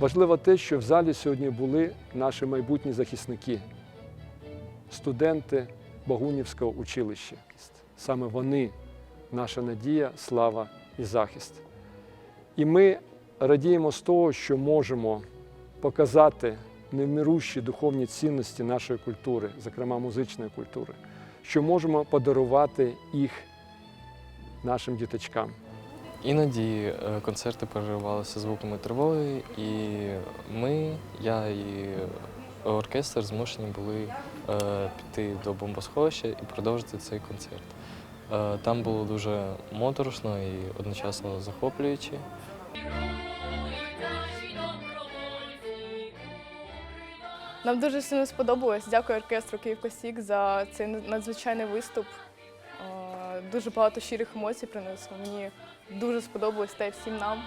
Важливо те, що в залі сьогодні були наші майбутні захисники, студенти Богунівського училища. Саме вони наша надія, слава і захист. І ми радіємо з того, що можемо показати невмирущі духовні цінності нашої культури, зокрема музичної культури, що можемо подарувати їх нашим діточкам. Іноді е, концерти переривалися звуками тривоги, і ми, я і оркестр змушені були е, піти до бомбосховища і продовжити цей концерт. Е, Там було дуже моторошно і одночасно захоплююче. Нам дуже сильно сподобалось. Дякую оркестру Київ Косік за цей надзвичайний виступ. Дуже багато щирих емоцій принесло. Мені дуже сподобалось та й всім нам.